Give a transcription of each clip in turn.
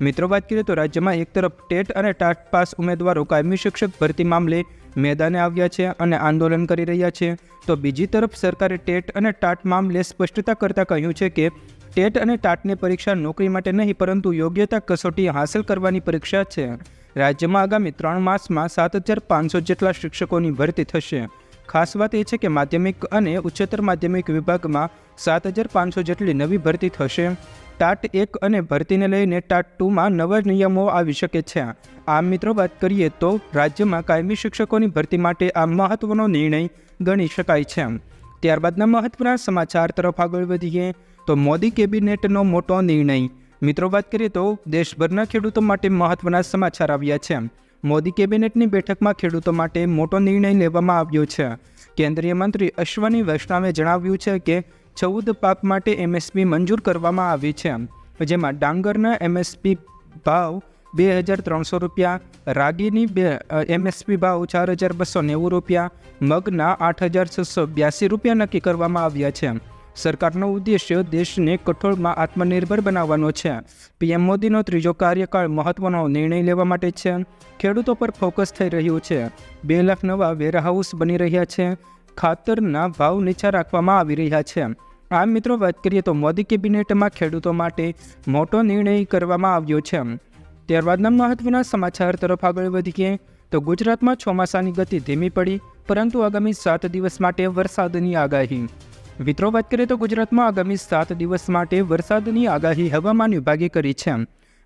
મિત્રો, વાત કરીએ તો રાજ્યમાં એક તરફ ટેટ અને ટાટ પાસ ઉમેદવારો કાયમી શિક્ષક ભરતી મામલે મેદાને આવ્યા છે અને આંદોલન કરી રહ્યા છે. તો બીજી તરફ સરકારે ટેટ અને ટાટ મામલે સ્પષ્ટતા કરતાં કહ્યું છે કે ટેટ અને ટાટની પરીક્ષા નોકરી માટે નહીં, પરંતુ યોગ્યતા કસોટી હાંસલ કરવાની પરીક્ષા છે. રાજ્યમાં આગામી ત્રણ માસમાં સાત હજાર પાંચસો જેટલા શિક્ષકોની ભરતી થશે. ખાસ વાત એ છે કે માધ્યમિક અને ઉચ્ચતર માધ્યમિક વિભાગમાં સાત હજાર પાંચસો જેટલી નવી ભરતી થશે. ટાટ એક અને ભરતીને લઈને ટાટ ટુમાં નવા નિયમો આવી શકે છે. આમ મિત્રો વાત કરીએ તો રાજ્યમાં કાયમી શિક્ષકોની ભરતી માટે આ મહત્વનો નિર્ણય ગણી શકાય છે. ત્યારબાદના મહત્વના સમાચાર તરફ આગળ વધીએ તો મોદી કેબિનેટનો મોટો નિર્ણય. મિત્રો વાત કરીએ તો દેશભરના ખેડૂતો માટે મહત્વના સમાચાર આવ્યા છે. મોદી કેબિનેટની બેઠકમાં ખેડૂતો માટે મોટો નિર્ણય લેવામાં આવ્યો છે. કેન્દ્રીય મંત્રી અશ્વની વૈષ્ણવે જણાવ્યું છે કે ચૌદ પાક માટે એમએસપી મંજૂર કરવામાં આવી છે, જેમાં ડાંગરના એમએસપી ભાવ બે હજાર ત્રણસો રૂપિયા, રાગીની બે એમએસપી ભાવ ચાર હજાર બસો નેવું રૂપિયા, મગના આઠ હજાર છસો બ્યાસી રૂપિયા નક્કી કરવામાં આવ્યા છે. સરકારનો ઉદ્દેશ્ય દેશને કઠોળમાં આત્મનિર્ભર બનાવવાનો છે. પીએમ મોદીનો ત્રીજો કાર્યકાળ મહત્વનો નિર્ણય લેવા માટે છે. ખેડૂતો પર ફોકસ થઈ રહ્યું છે. બે લાખ નવા વેરહાઉસ બની રહ્યા છે. ખાતરના ભાવ નીચા રાખવામાં આવી રહ્યા છે. આમ મિત્રો, વાત કરીએ તો મોદી કેબિનેટમાં ખેડૂતો માટે મોટો નિર્ણય કરવામાં આવ્યો છે. ત્યારબાદના મહત્વના સમાચાર તરફ આગળ વધીએ તો ગુજરાતમાં ચોમાસાની ગતિ ધીમી પડી, પરંતુ આગામી સાત દિવસ માટે વરસાદની આગાહી. મિત્રો, વાત કરીએ તો ગુજરાતમાં આગામી સાત દિવસ માટે વરસાદની આગાહી હવામાન વિભાગે કરી છે.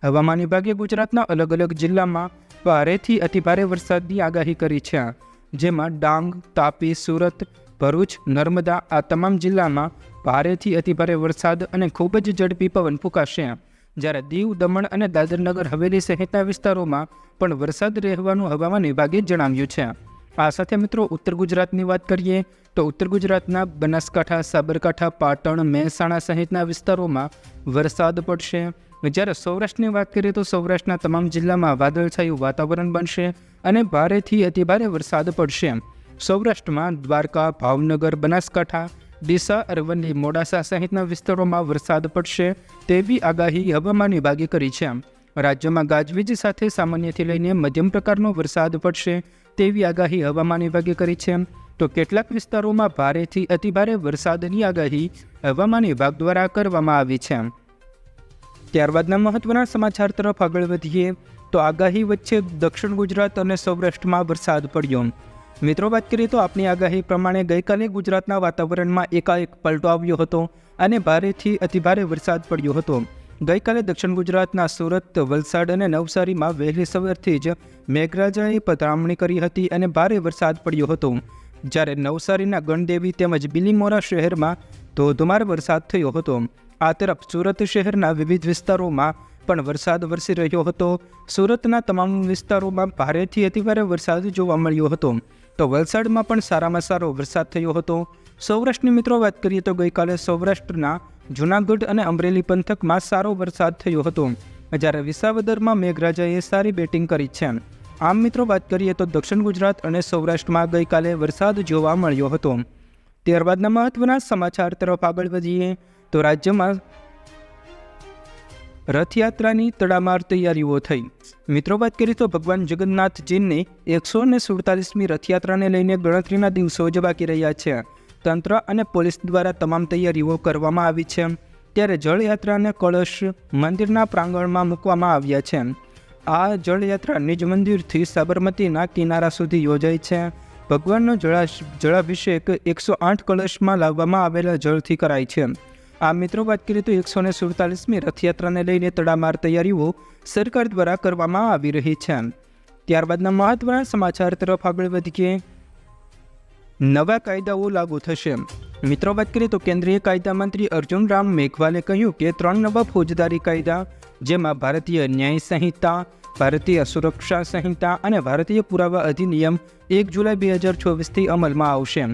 હવામાન વિભાગે ગુજરાતના અલગ અલગ જિલ્લામાં ભારેથી અતિભારે વરસાદની આગાહી કરી છે. જેમાં ડાંગ, તાપી, સુરત, ભરૂચ, નર્મદા આ તમામ જિલ્લામાં ભારેથી અતિભારે વરસાદ અને ખૂબ જ ઝડપી પવન ફૂંકાશે. જ્યારે દીવ, દમણ અને દાદરનગર હવેલી સહિતના વિસ્તારોમાં પણ વરસાદ રહેવાનું હવામાન વિભાગે જણાવ્યું છે. આ સાથે મિત્રો ઉત્તર ગુજરાતની વાત કરીએ, તો ઉત્તર ગુજરાતના બનાસકાંઠા, સાબરકાંઠા, પાટણ, મહેસાણા સહિતના વિસ્તારોમાં વરસાદ પડશે. જ્યારે સૌરાષ્ટ્રની વાત કરીએ તો સૌરાષ્ટ્રના તમામ જિલ્લામાં વાદળછાયું વાતાવરણ બનશે અને ભારેથી અતિભારે વરસાદ પડશે. સૌરાષ્ટ્રમાં દ્વારકા, ભાવનગર, બનાસકાંઠા, ડીસા, અરવલ્લી, મોડાસા સહિતના વિસ્તારોમાં વરસાદ પડશે તેવી આગાહી હવામાન વિભાગે કરી છે. રાજ્યમાં ગાજવીજ સાથે સામાન્યથી લઈને મધ્યમ પ્રકારનો વરસાદ પડશે તેવી આગાહી હવામાન વિભાગે કરી છે. તો કેટલાક વિસ્તારોમાં ભારેથી અતિભારે વરસાદની આગાહી હવામાન વિભાગ દ્વારા કરવામાં આવી છે. ત્યારબાદના મહત્વના સમાચાર તરફ આગળ વધીએ, તો આગાહી વચ્ચે દક્ષિણ ગુજરાત અને સૌરાષ્ટ્રમાં વરસાદ પડ્યો. મિત્રો, વાત કરીએ તો આપની આગાહી પ્રમાણે ગઈકાલે ગુજરાતના વાતાવરણમાં એકાએક પલટો આવ્યો હતો અને ભારેથી અતિભારે વરસાદ પડ્યો હતો. ગઈકાલે દક્ષિણ ગુજરાતના સુરત, વલસાડ અને નવસારીમાં વહેલી સવારથી જ મેઘરાજાએ પધરામણી કરી હતી અને ભારે વરસાદ પડ્યો હતો. જ્યારે નવસારીના ગણદેવી તેમજ બિલીમોરા શહેરમાં ધોધમાર વરસાદ થયો હતો. આ તરફ સુરત શહેરના વિવિધ વિસ્તારોમાં પણ વરસાદ વરસી રહ્યો હતો. સુરતના તમામ વિસ્તારોમાં ભારેથી અતિભારે વરસાદ જોવા મળ્યો હતો. તો વલસાડમાં પણ સારામાં સારો વરસાદ થયો હતો. સૌરાષ્ટ્રની મિત્રો વાત કરીએ તો ગઈકાલે સૌરાષ્ટ્રના જૂનાગઢ અને અમરેલી પંથકમાં સારો વરસાદ થયો હતો. જ્યારે વિસાવદરમાં મેઘરાજાએ સારી બેટિંગ કરી છે. આમ મિત્રો વાત કરીએ તો દક્ષિણ ગુજરાત અને સૌરાષ્ટ્રમાં ગઈકાલે વરસાદ જોવા મળ્યો હતો. ત્યારબાદના મહત્વના સમાચાર તરફ આગળ વધીએ. તો રાજ્યમાં રથયાત્રાની તડામાર તૈયારીઓ થઈ. મિત્રો, વાત કરીએ તો ભગવાન જગન્નાથજીની એકસો ને સુડતાલીસમી રથયાત્રાને લઈને ગણતરીના દિવસો જ બાકી રહ્યા છે. તંત્ર અને પોલીસ દ્વારા તમામ તૈયારીઓ કરવામાં આવી છે. ત્યારે જળયાત્રાને કળશ મંદિરના પ્રાંગણમાં મૂકવામાં આવ્યા છે. આ જળયાત્રા નિજ મંદિરથી સાબરમતીના કિનારા સુધી યોજાય છે. ભગવાનનો જળાશ, જળાભિષેક એકસો આઠ કળશમાં લાવવામાં આવેલા જળથી કરાય છે. આ મિત્રો વાત કરીએ તો એકસો ને સુડતાલીસમી રથયાત્રાને લઈને તડામાર તૈયારીઓ સરકાર દ્વારા કરવામાં આવી રહી છે. ત્યારબાદના મહત્વના સમાચાર તરફ આગળ વધીએ. નવા કાયદાઓ લાગુ થશે. મિત્રો વાત કરીએ તો કેન્દ્રીય કાયદા મંત્રી અર્જુન રામ મેઘવાલે કહ્યું કે ત્રણ નવા ફોજદારી કાયદા, જેમાં ભારતીય ન્યાય સંહિતા, ભારતીય સુરક્ષા સંહિતા અને ભારતીય પુરાવા અધિનિયમ એક જુલાઈ બે હજાર ચોવીસથી અમલમાં આવશે.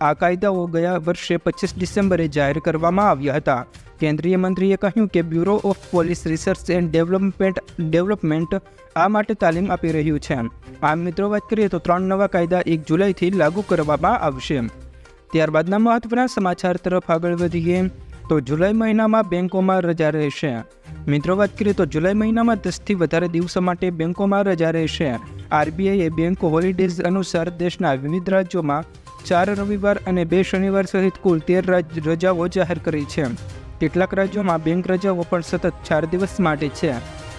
આ કાયદાઓ ગયા વર્ષે પચીસ ડિસેમ્બરે જાહેર કરવામાં આવ્યા હતા. કેન્દ્રીય મંત્રીએ કહ્યું કે bureau of police research and development development આ માટે તાલીમ આપી રહ્યું છે. આમ મિત્રો વાત કરીએ તો ત્રણ નવા કાયદા એક જુલાઈથી લાગુ કરવામાં આવશે. ત્યારબાદના મહત્વના સમાચાર તરફ આગળ વધીએ તો જુલાઈ મહિનામાં બેંકોમાં રજા રહેશે. મિત્રો વાત કરીએ તો જુલાઈ મહિનામાં દસથી વધારે દિવસો માટે બેંકોમાં રજા રહેશે. આરબીઆઈએ બેંક હોલિડેઝ અનુસાર દેશના વિવિધ રાજ્યોમાં ચાર રવિવાર અને બે શનિવાર સહિત કુલ તેર રાજ- રજાઓ જાહેર કરી છે. કેટલાક રાજ્યોમાં બેંક રજાઓ પણ સતત ચાર દિવસ માટે છે.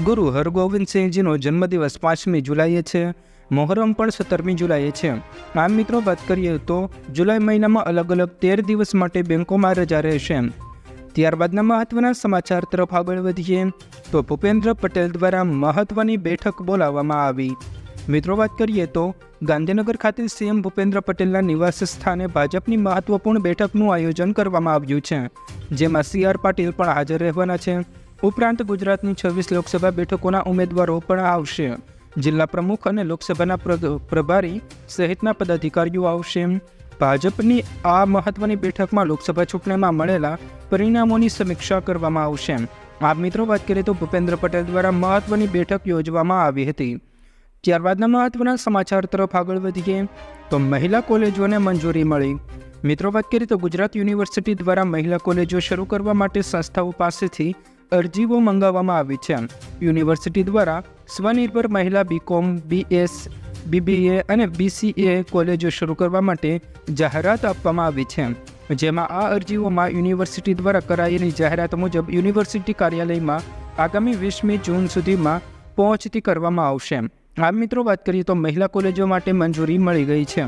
ગુરુ હરગોવિંદસિંહજીનો જન્મદિવસ પાંચમી જુલાઈએ છે. મોહરમ પણ સત્તરમી જુલાઈએ છે. આમ મિત્રો વાત કરીએ તો જુલાઈ મહિનામાં અલગ અલગ તેર દિવસ માટે બેંકોમાં રજા રહેશે. ત્યારબાદના મહત્વના સમાચાર તરફ આગળ વધીએ તો ભૂપેન્દ્ર પટેલ દ્વારા મહત્વની બેઠક બોલાવવામાં આવી. મિત્રો, વાત કરીએ તો ગાંધીનગર ખાતે સીએમ ભૂપેન્દ્ર પટેલના નિવાસ સ્થાને ભાજપની મહત્વપૂર્ણ બેઠકનું આયોજન કરવામાં આવ્યું છે, જેમાં સી આર પાટીલ પણ હાજર રહેવાના છે. ઉપરાંત ગુજરાતની છવ્વીસ લોકસભા બેઠકોના ઉમેદવારો પણ આવશે. જિલ્લા પ્રમુખ અને લોકસભાના પ્ર- પ્રભારી સહિતના પદાધિકારીઓ આવશે. ભાજપની આ મહત્વની બેઠકમાં લોકસભા ચૂંટણીમાં મળેલા પરિણામોની સમીક્ષા કરવામાં આવશે. આ મિત્રો, વાત કરીએ તો ભૂપેન્દ્ર પટેલ દ્વારા મહત્વની બેઠક યોજવામાં આવી હતી. ત્યારબાદના મહત્વના સમાચાર તરફ આગળ વધીએ, તો મહિલા કોલેજોને મંજૂરી મળી. મિત્રો, વાત કરીએ તો ગુજરાત યુનિવર્સિટી દ્વારા મહિલા કોલેજો શરૂ કરવા માટે સંસ્થાઓ પાસેથી અરજીઓ મંગાવવામાં આવી છે. યુનિવર્સિટી દ્વારા સ્વનિર્ભર મહિલા બીકોમ બીએસ બીબીએ અને બીસીએ કોલેજો શરૂ કરવા માટે જાહેરાત આપવામાં આવી છે. જેમાં આ અરજીઓમાં યુનિવર્સિટી દ્વારા કરાયેલી જાહેરાત મુજબ યુનિવર્સિટી કાર્યાલયમાં આગામી વીસમી જૂન સુધીમાં પહોંચતી કરવામાં આવશે. આ મિત્રો, વાત કરીએ તો મહિલા કોલેજો માટે મંજૂરી મળી ગઈ છે.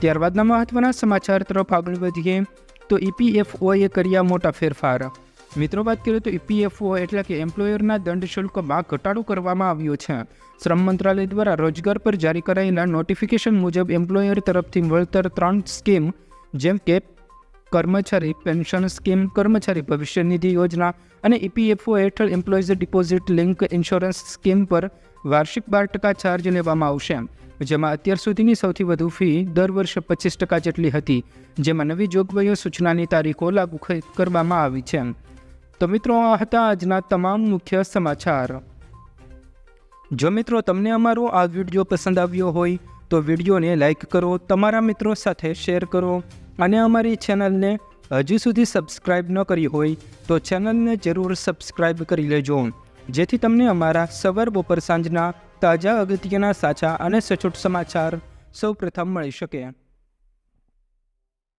ત્યારબાદના મહત્વના સમાચાર તરફ આગળ વધીએ, તો ઈપીએફઓએ કર્યા મોટા ફેરફાર. મિત્રો, વાત કરીએ તો ઈપીએફઓ એટલે કે એમ્પ્લોયરના દંડ શુલ્કમાં ઘટાડો કરવામાં આવ્યો છે. શ્રમ મંત્રાલય દ્વારા રોજગાર પર જારી કરાયેલા નોટિફિકેશન મુજબ એમ્પ્લોયર તરફથી વળતર ત્રણ સ્કીમ, જેમ કે કર્મચારી પેન્શન સ્કીમ, કર્મચારી ભવિષ્ય નિધિ યોજના અને ઈપીએફઓ હેઠળ employees deposit link insurance scheme પર વાર્ષિક બાર ટકા ચાર્જ લેવામાં આવશે, જેમાં અત્યાર સુધીની સૌથી વધુ ફી દર વર્ષે પચીસ ટકા જેટલી હતી, જેમાં નવી જોગવાઈઓ સૂચનાની તારીખો લાગુ કરવામાં આવી છે. તો મિત્રો, આ હતા આજના તમામ મુખ્ય સમાચાર. જો મિત્રો તમને અમારો આ વીડિયો પસંદ આવ્યો હોય, તો વિડીયોને લાઇક કરો, તમારા મિત્રો સાથે શેર કરો, અને અમારી ચેનલને હજુ સુધી સબસ્ક્રાઈબ ન કરી હોય, તો ચેનલને જરૂર સબસ્ક્રાઈબ કરી લેજો. જેથી તમને અમારા સવાર બપોર સાંજના તાજા અગત્યના સાચા અને સચોટ સમાચાર સૌપ્રથમ મળી શકે.